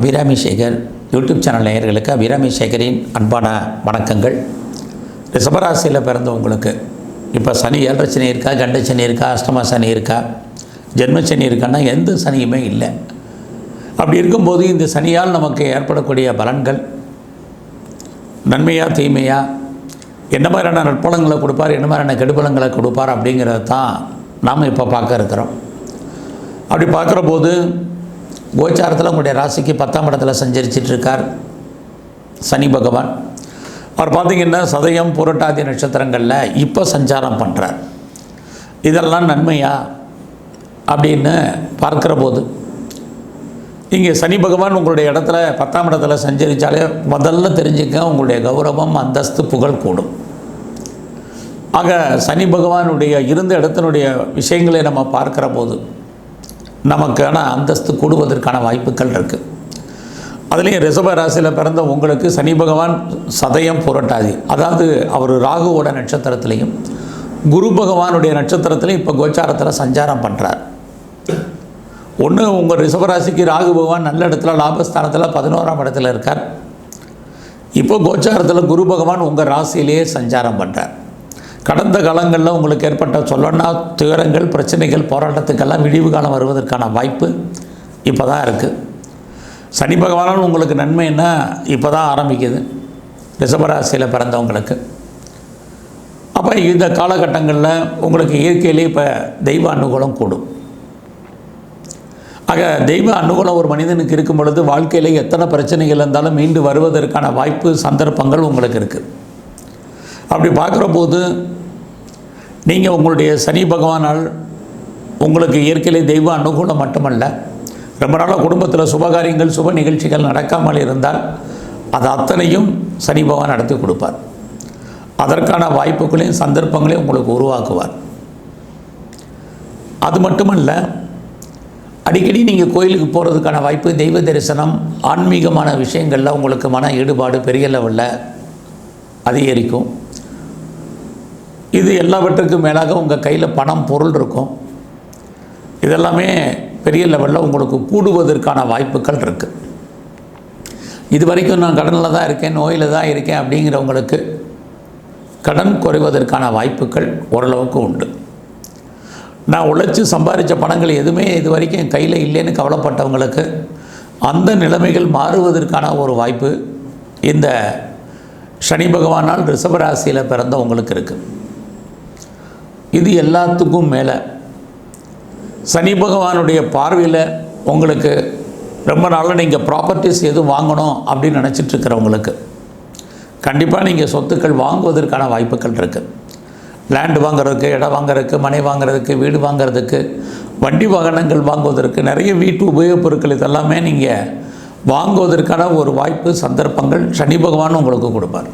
Abirami Sekar YouTube channel நேயர்களுக்கு அபிராமி சேகரின் அன்பான வணக்கங்கள். ரிஷபராசியில் பிறந்தவங்களுக்கு இப்போ சனி ஏழரை சனி இருக்கா கண்ட சனி இருக்கா அஷ்டம சனி இருக்கா ஜென்ம சனி இருக்கான்னா எந்த சனியுமே இல்லை. அப்படி இருக்கும்போது இந்த சனியால் நமக்கு ஏற்படக்கூடிய பலன்கள் நன்மையா தீமையா என்ன மாதிரியான நற்பலங்களை கொடுப்பார் என்ன மாதிரியான கெடுபலங்களை கொடுப்பார் அப்படிங்கிறத தான் நாம் இப்போ பார்க்க இருக்கிறோம். அப்படி பார்க்குற போது கோச்சாரத்தில் உங்களுடைய ராசிக்கு பத்தாம் இடத்துல சஞ்சரிச்சிட்டு இருக்கார் சனி பகவான். அவர் பார்த்தீங்கன்னா சதயம் புரட்டாதி நட்சத்திரங்களில் இப்போ சஞ்சாரம் பண்ணுறார் இதெல்லாம் நன்மையா? அப்படின்னு பார்க்குற போது இங்கே சனி பகவான் உங்களுடைய இடத்துல பத்தாம் இடத்துல சஞ்சரித்தாலே முதல்ல தெரிஞ்சுக்க உங்களுடைய கௌரவம் அந்தஸ்து புகழ் கூடும். ஆக சனி பகவானுடைய இருந்த இடத்தினுடைய விஷயங்களை நம்ம பார்க்குற போது நமக்கான அந்தஸ்து கூடுவதற்கான வாய்ப்புகள் இருக்குது அதுலேயும் ரிஷப ராசியில் பிறந்த உங்களுக்கு சனி பகவான் சதயம் புரட்டாதி. அதாவது அவர் ராகுவோட நட்சத்திரத்திலையும் குரு பகவானுடைய நட்சத்திரத்திலையும் இப்போ கோச்சாரத்தில் சஞ்சாரம் பண்ணுறார் ஒன்று உங்கள் ரிஷபராசிக்கு ராகு பகவான் நல்ல இடத்துல லாபஸ்தானத்தில் பதினோராம் இடத்துல இருக்கார். இப்போ கோச்சாரத்தில் குரு பகவான் உங்கள் ராசியிலேயே சஞ்சாரம் பண்ணுறார் கடந்த காலங்களில் உங்களுக்கு ஏற்பட்ட சொல்லனா துயரங்கள் பிரச்சனைகள் போராட்டத்துக்கெல்லாம் விடிவு காலம் வருவதற்கான வாய்ப்பு இப்போ தான் இருக்குது சனி பகவானும் உங்களுக்கு நன்மை என்ன? இப்போ தான் ஆரம்பிக்குது. ரிஷபராசியில் பிறந்தவங்களுக்கு. அப்போ இந்த காலகட்டங்களில் உங்களுக்கு இயற்கையிலே இப்போ தெய்வ அனுகூலம் கூடும். ஆக தெய்வ அனுகூலம் ஒரு மனிதனுக்கு இருக்கும் பொழுது வாழ்க்கையில் எத்தனை பிரச்சனைகள் இருந்தாலும் மீண்டு வருவதற்கான வாய்ப்பு சந்தர்ப்பங்கள் உங்களுக்கு இருக்குது அப்படி பார்க்குற போது நீங்கள் உங்களுடைய சனி பகவானால் உங்களுக்கு இயற்கையிலே தெய்வ அனுகூலம் மட்டுமல்ல ரொம்ப நாளாக குடும்பத்தில் சுபகாரியங்கள் சுப நிகழ்ச்சிகள் நடக்காமல் இருந்தால் அது அத்தனையும் சனி பகவான் நடத்தி கொடுப்பார். அதற்கான வாய்ப்புகளையும் சந்தர்ப்பங்களையும் உங்களுக்கு உருவாக்குவார். அது மட்டுமல்ல அடிக்கடி நீங்கள் கோயிலுக்கு போகிறதுக்கான வாய்ப்பு தெய்வ தரிசனம் ஆன்மீகமான விஷயங்களில் உங்களுக்கு மன ஈடுபாடு பெரிய லெவலில் அதிகரிக்கும். இது எல்லாவற்றுக்கும் மேலாக உங்கள் கையில் பணம் பொருள் இருக்கும். இதெல்லாமே பெரிய லெவலில் உங்களுக்கு கூடுவதற்கான வாய்ப்புகள் இருக்குது இது வரைக்கும் நான் கடனில் தான் இருக்கேன் நோயில் தான் இருக்கேன் அப்படிங்கிறவங்களுக்கு கடன் குறைவதற்கான வாய்ப்புகள் ஓரளவுக்கு உண்டு. நான் உழைச்சி சம்பாதிச்ச பணங்கள் எதுவுமே இது வரைக்கும் என் கையில் இல்லைன்னு கவலைப்பட்டவங்களுக்கு அந்த நிலைமைகள் மாறுவதற்கான ஒரு வாய்ப்பு இந்த சனி பகவானால் ரிஷபராசியில் பிறந்தவங்களுக்கு இருக்குது இது எல்லாத்துக்கும் மேலே. சனி பகவானுடைய பார்வையில் உங்களுக்கு ரொம்ப நாளில் நீங்கள் ப்ராப்பர்ட்டிஸ் எதுவும் வாங்கணும் அப்படின்னு நினச்சிட்டு இருக்கிறவங்களுக்கு கண்டிப்பாக நீங்கள் சொத்துக்கள் வாங்குவதற்கான வாய்ப்புகள் இருக்குது லேண்டு வாங்குறதுக்கு இடம் வாங்குறதுக்கு மனை வாங்குறதுக்கு வீடு வாங்குறதுக்கு வண்டி வாகனங்கள் வாங்குவதற்கு நிறைய வீட்டு உபயோகப் பொருட்கள் இதெல்லாமே நீங்கள் வாங்குவதற்கான ஒரு வாய்ப்பு சந்தர்ப்பங்கள் சனி பகவான் உங்களுக்கு கொடுப்பார்.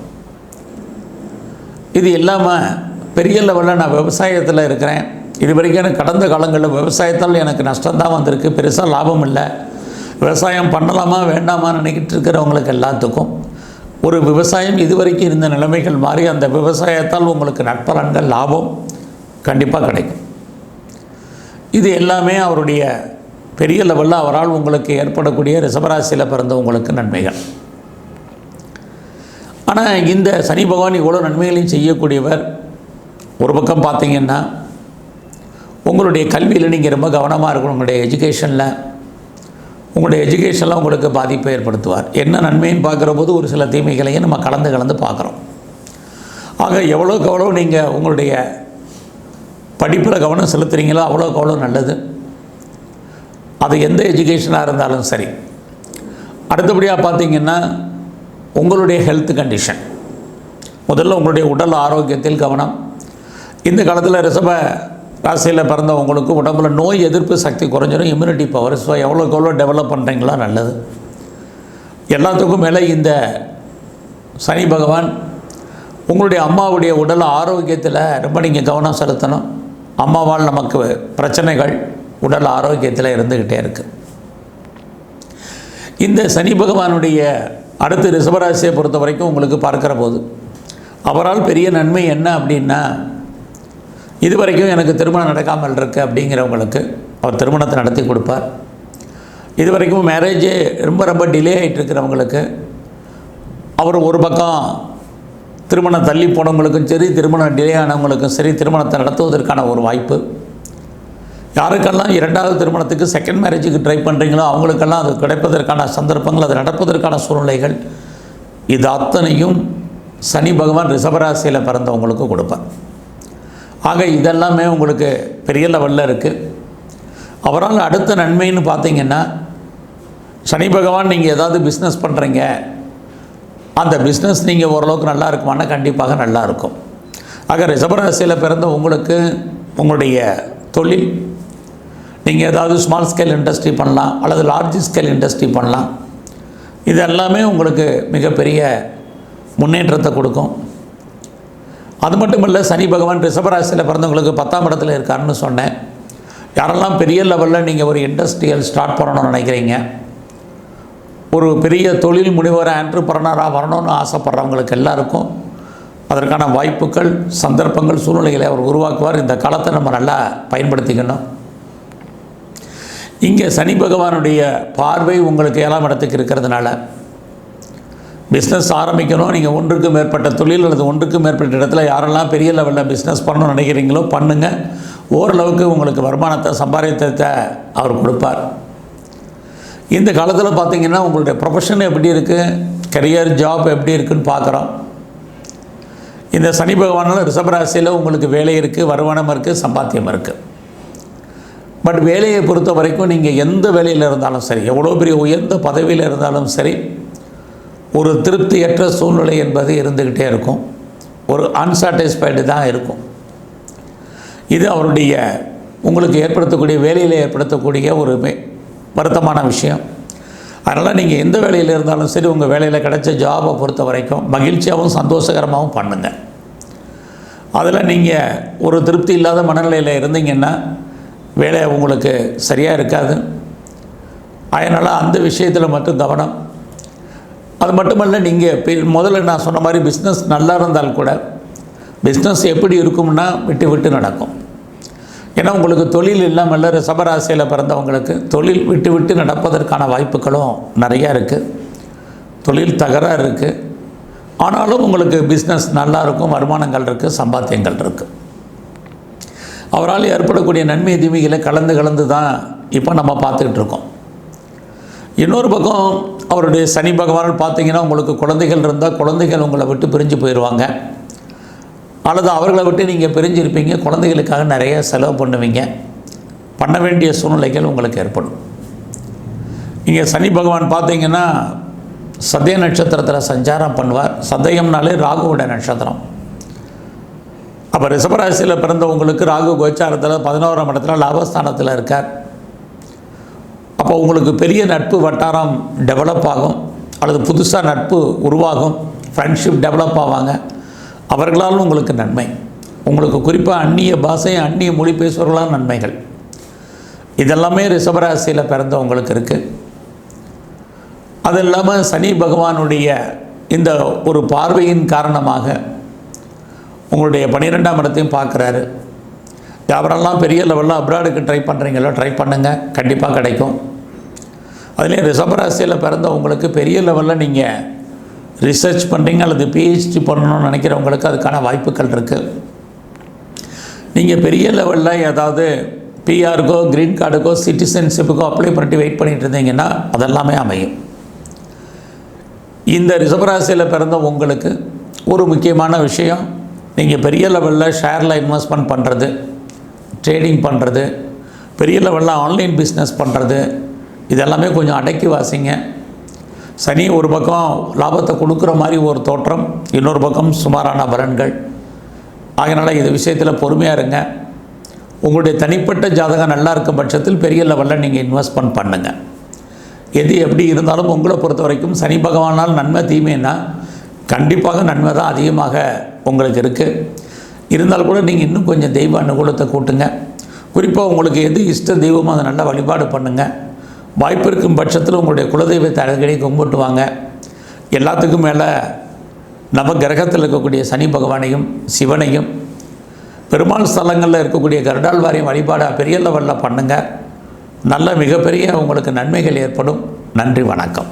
இது இல்லாமல் பெரிய லெவலில் நான் விவசாயத்தில் இருக்கிறேன். இது வரைக்கும் எனக்கு கடந்த காலங்களில் விவசாயத்தால் எனக்கு நஷ்டம்தான் வந்திருக்கு. பெருசாக லாபம் இல்லை. விவசாயம் பண்ணலாமா வேண்டாமா நினைக்கிட்டு இருக்கிறவங்களுக்கு எல்லாத்துக்கும் ஒரு விவசாயம் இதுவரைக்கும் இருந்த நிலைமைகள் மாறி அந்த விவசாயத்தால் உங்களுக்கு நட்பலன்கள் லாபம் கண்டிப்பாக கிடைக்கும். இது எல்லாமே அவருடைய பெரிய லெவலில் அவரால் உங்களுக்கு ஏற்படக்கூடிய ரிசபராசியில் பிறந்தவங்களுக்கு நன்மைகள். ஆனால் இந்த சனி பகவான் இவ்வளோ நன்மைகளையும் செய்யக்கூடியவர் ஒரு பக்கம் பார்த்தீங்கன்னா உங்களுடைய கல்வியில் நீங்கள் ரொம்ப கவனமாக இருக்கணும் உங்களுடைய எஜுகேஷனில் உங்களுடைய எஜுகேஷனில் உங்களுக்கு பாதிப்பை ஏற்படுத்துவார். என்ன நன்மையும் பார்க்குற போது ஒரு சில தீமைகளையும் நம்ம கலந்து கலந்து பார்க்குறோம். ஆக எவ்வளோக்கு எவ்வளோ நீங்கள் உங்களுடைய படிப்பில் கவனம் செலுத்துகிறீங்களோ அவ்வளோக்கு அவ்வளோ நல்லது. அது எந்த எஜுகேஷனாக இருந்தாலும் சரி. அடுத்தபடியாக பார்த்தீங்கன்னா உங்களுடைய ஹெல்த் கண்டிஷன் முதல்ல உங்களுடைய உடல் ஆரோக்கியத்தில் கவனம். இந்த காலத்தில் ரிசப ராசியில் பிறந்தவங்களுக்கு உடம்புல நோய் எதிர்ப்பு சக்தி குறைஞ்சிடும் இம்யூனிட்டி பவர் ஸோ எவ்வளோக்கு எவ்வளோ டெவலப் பண்ணுறீங்களா நல்லது. எல்லாத்துக்கும் மேலே இந்த சனி பகவான் உங்களுடைய அம்மாவுடைய உடல் ஆரோக்கியத்தில் ரொம்ப நீங்கள் கவனம் செலுத்தணும். அம்மாவால் நமக்கு பிரச்சனைகள் உடல் ஆரோக்கியத்தில் இருந்துக்கிட்டே இருக்குது இந்த சனி பகவானுடைய அடுத்து ரிஷபராசியை பொறுத்த வரைக்கும் உங்களுக்கு பார்க்குற போது அவரால் பெரிய நன்மை என்ன அப்படின்னா இது வரைக்கும் எனக்கு திருமணம் நடக்காமல் இருக்கு அப்படிங்கிறவங்களுக்கு அவர் திருமணத்தை நடத்தி கொடுப்பார். இது வரைக்கும் மேரேஜே ரொம்ப ரொம்ப டிலே ஆகிட்டு இருக்கிறவங்களுக்கு அவர் ஒரு பக்கம் திருமணம் தள்ளி போனவங்களுக்கும் சரி திருமணம் டிலே ஆனவங்களுக்கும் சரி திருமணத்தை நடத்துவதற்கான ஒரு வாய்ப்பு. யாருக்கெல்லாம் இரண்டாவது திருமணத்துக்கு செகண்ட் மேரேஜுக்கு ட்ரை பண்ணுறீங்களோ அவங்களுக்கெல்லாம் அது கிடைப்பதற்கான சந்தர்ப்பங்கள் அது நடப்பதற்கான சூழ்நிலைகள் இது அத்தனையும் சனி பகவான் ரிஷபராசியில் பிறந்தவங்களுக்கு கொடுப்பேன் ஆக இதெல்லாமே உங்களுக்கு பெரிய லெவலில் இருக்குது அவரால் அடுத்த நன்மைன்னு பார்த்தீங்கன்னா சனி பகவான் நீங்கள் ஏதாவது பிஸ்னஸ் பண்ணுறீங்க அந்த பிஸ்னஸ் நீங்கள் ஓரளவுக்கு நல்லா இருக்குமானா கண்டிப்பாக நல்லா இருக்கும். ஆக ரிசபராசியில் பிறந்த உங்களுக்கு உங்களுடைய தொழில் நீங்கள் ஏதாவது ஸ்மால் ஸ்கேல் இண்டஸ்ட்ரி பண்ணலாம் அல்லது லார்ஜ் ஸ்கேல் இண்டஸ்ட்ரி பண்ணலாம். இது எல்லாமே உங்களுக்கு மிகப்பெரிய முன்னேற்றத்தை கொடுக்கும். அது மட்டும் இல்லை சனி பகவான் ரிஷபராசியில் பிறந்தவங்களுக்கு பத்தாம் இடத்துல இருக்காருன்னு சொன்னேன். யாரெல்லாம் பெரிய லெவலில் நீங்கள் ஒரு இண்டஸ்ட்ரியல் ஸ்டார்ட் பண்ணணும்னு நினைக்கிறீங்க ஒரு பெரிய தொழில் முனைவர் ஆண்டர்பிரனராக வரணும்னு ஆசைப்படுறவங்களுக்கு எல்லாருக்கும் அதற்கான வாய்ப்புகள் சந்தர்ப்பங்கள் சூழ்நிலைகளை அவர் உருவாக்குவார். இந்த காலத்தை நம்ம நல்லா பயன்படுத்திக்கணும். இங்கே சனி பகவானுடைய பார்வை உங்களுக்கு ஏழாம் இடத்துக்கு இருக்கிறதுனால பிஸ்னஸ் ஆரம்பிக்கணும். நீங்கள் ஒன்றுக்கு மேற்பட்ட தொழில் அல்லது ஒன்றுக்கு மேற்பட்ட இடத்துல யாரெல்லாம் பெரிய லெவலில் பிஸ்னஸ் பண்ணணும்னு நினைக்கிறீங்களோ பண்ணுங்கள் ஓரளவுக்கு உங்களுக்கு வருமானத்தை சம்பாதித்தத்தை அவர் கொடுப்பார். இந்த காலத்தில் பார்த்தீங்கன்னா உங்களுடைய ப்ரொஃபஷன் எப்படி இருக்குது கரியர் ஜாப் எப்படி இருக்குன்னு பார்க்குறோம் இந்த சனி பகவானால் ரிஷபராசியில் உங்களுக்கு வேலை இருக்குது வருமானம் இருக்குது சம்பாத்தியம் இருக்குது பட் வேலையை பொறுத்த வரைக்கும் நீங்கள் எந்த வேலையில் இருந்தாலும் சரி எவ்வளோ பெரிய உயர்ந்த பதவியில் இருந்தாலும் சரி ஒரு திருப்தியற்ற சூழ்நிலை என்பது இருந்துக்கிட்டே இருக்கும். ஒரு அன்சாட்டிஸ்ஃபைடு தான் இருக்கும். இது அவருடைய உங்களுக்கு ஏற்படுத்தக்கூடிய வேலையில் ஏற்படுத்தக்கூடிய ஒரு மே- வருத்தமான விஷயம். அதனால் நீங்கள் எந்த வேலையில் இருந்தாலும் சரி உங்கள் வேலையில் கிடைச்ச ஜாபை பொறுத்த வரைக்கும் மகிழ்ச்சியாகவும் சந்தோஷகரமாகவும் பண்ணுங்கள் அதில் நீங்கள் ஒரு திருப்தி இல்லாத மனநிலையில் இருந்தீங்கன்னா வேலை உங்களுக்கு சரியாக இருக்காது. அதனால் அந்த விஷயத்தில் மட்டும் கவனம். அது மட்டுமல்ல நீங்கள் முதல்ல நான் சொன்ன மாதிரி பிஸ்னஸ் நல்லா இருந்தால் கூட பிஸ்னஸ் எப்படி இருக்கும்னா விட்டு விட்டு நடக்கும். ஏன்னா உங்களுக்கு தொழில் இல்லாமல் சபராசியில் பிறந்தவங்களுக்கு தொழில் விட்டு விட்டு நடப்பதற்கான வாய்ப்புகளும் நிறையா இருக்குது தொழில் தகராறு இருக்குது ஆனாலும் உங்களுக்கு பிஸ்னஸ் நல்லா இருக்கும் வருமானங்கள் இருக்குது சம்பாத்தியங்கள் இருக்குது அவரால் ஏற்படக்கூடிய நன்மை தீமைகளை கலந்து கலந்து தான் இப்போ நம்ம பார்த்துக்கிட்டு இருக்கோம். இன்னொரு பக்கம் அவருடைய சனி பகவான் பார்த்தீங்கன்னா உங்களுக்கு குழந்தைகள் இருந்தால் குழந்தைகள் உங்களை விட்டு பிரிஞ்சு போயிடுவாங்க. அல்லது அவர்களை விட்டு நீங்கள் பிரிஞ்சிருப்பீங்க. குழந்தைகளுக்காக நிறைய செலவு பண்ணுவீங்க. பண்ண வேண்டிய சூழ்நிலைகள் உங்களுக்கு ஏற்படும். இங்கே சனி பகவான் பார்த்தீங்கன்னா சதய நட்சத்திரத்தில் சஞ்சாரம் பண்ணுவார். சதயம்னாலே ராகுவோட நட்சத்திரம். அப்போ ரிஷபராசியில் பிறந்தவங்களுக்கு ராகு கோச்சாரத்தில் பதினோராம் இடத்துல லாபஸ்தானத்தில் இருக்கார். அப்போ உங்களுக்கு பெரிய நட்பு வட்டாரம் டெவலப் ஆகும். அல்லது புதுசாக நட்பு உருவாகும். ஃப்ரெண்ட்ஷிப் டெவலப் ஆவாங்க. அவர்களால் உங்களுக்கு நன்மை. உங்களுக்கு குறிப்பாக அந்நிய பாஷை அந்நிய மொழி பேசுபவர்களால் நன்மைகள். இதெல்லாமே ரிஷபராசியில் பிறந்தவங்களுக்கு இருக்குது அது இல்லாமல் சனி பகவானுடைய இந்த ஒரு பார்வையின் காரணமாக உங்களுடைய பன்னிரெண்டாம் இடத்தையும் பார்க்குறாரு. யாரெல்லாம் பெரிய லெவலில் அப்ராடுக்கு ட்ரை பண்ணுறீங்களோ ட்ரை பண்ணுங்கள் கண்டிப்பாக கிடைக்கும். அதுலேயும் ரிஷபராசியில் பிறந்தவங்களுக்கு பெரிய லெவலில் நீங்கள் ரிசர்ச் பண்ணுறீங்க அல்லது பிஹெச்டி பண்ணணும்னு நினைக்கிறவங்களுக்கு அதுக்கான வாய்ப்புகள் இருக்குது நீங்கள் பெரிய லெவலில் ஏதாவது பிஆருக்கோ க்ரீன் கார்டுக்கோ சிட்டிசன்ஷிப்புக்கோ அப்ளை பண்ணிட்டு வெயிட் பண்ணிட்டு இருந்தீங்கன்னா அதெல்லாமே அமையும். இந்த ரிஷபராசியில் பிறந்த உங்களுக்கு ஒரு முக்கியமான விஷயம் நீங்கள் பெரிய லெவலில் ஷேரில் இன்வெஸ்ட்மெண்ட் பண்ணுறது ட்ரேடிங் பண்ணுறது பெரிய லெவலில் ஆன்லைன் பிஸ்னஸ் பண்ணுறது இதெல்லாமே கொஞ்சம் அடக்கி வாசிங்க. சனி ஒரு பக்கம் லாபத்தை கொடுக்குற மாதிரி ஒரு தோற்றம் இன்னொரு பக்கம் சுமாரான பலன்கள். அதனால் இது விஷயத்தில் பொறுமையாக இருங்க. உங்களுடைய தனிப்பட்ட ஜாதகம் நல்லா இருக்கும் பட்சத்தில் பெரிய லெவலில் நீங்கள் இன்வெஸ்ட்மெண்ட் பண்ணுங்கள் எது எப்படி இருந்தாலும் உங்களை பொறுத்த வரைக்கும் சனி பகவானால் நன்மை தீமைன்னா கண்டிப்பாக நன்மை தான் அதிகமாக உங்களுக்கு இருக்குது இருந்தாலும் கூட நீங்கள் இன்னும் கொஞ்சம் தெய்வ அனுகூலத்தை கூட்டுங்க. குறிப்பாக உங்களுக்கு எது இஷ்ட தெய்வமோ அதை நல்லா வழிபாடு பண்ணுங்கள் வாய்ப்பு இருக்கும் பட்சத்தில் உங்களுடைய குலதெய்வத்தை அழகடி கும்பிட்டு வாங்க எல்லாத்துக்கும் மேலே நவ கிரகத்தில் இருக்கக்கூடிய சனி பகவானையும் சிவனையும் பெருமாள் ஸ்தலங்களில் இருக்கக்கூடிய கருடாழ்வாரையும் வழிபாடாக பெரிய லெவலில் பண்ணுங்கள் நல்ல மிகப்பெரிய உங்களுக்கு நன்மைகள் ஏற்படும். நன்றி வணக்கம்.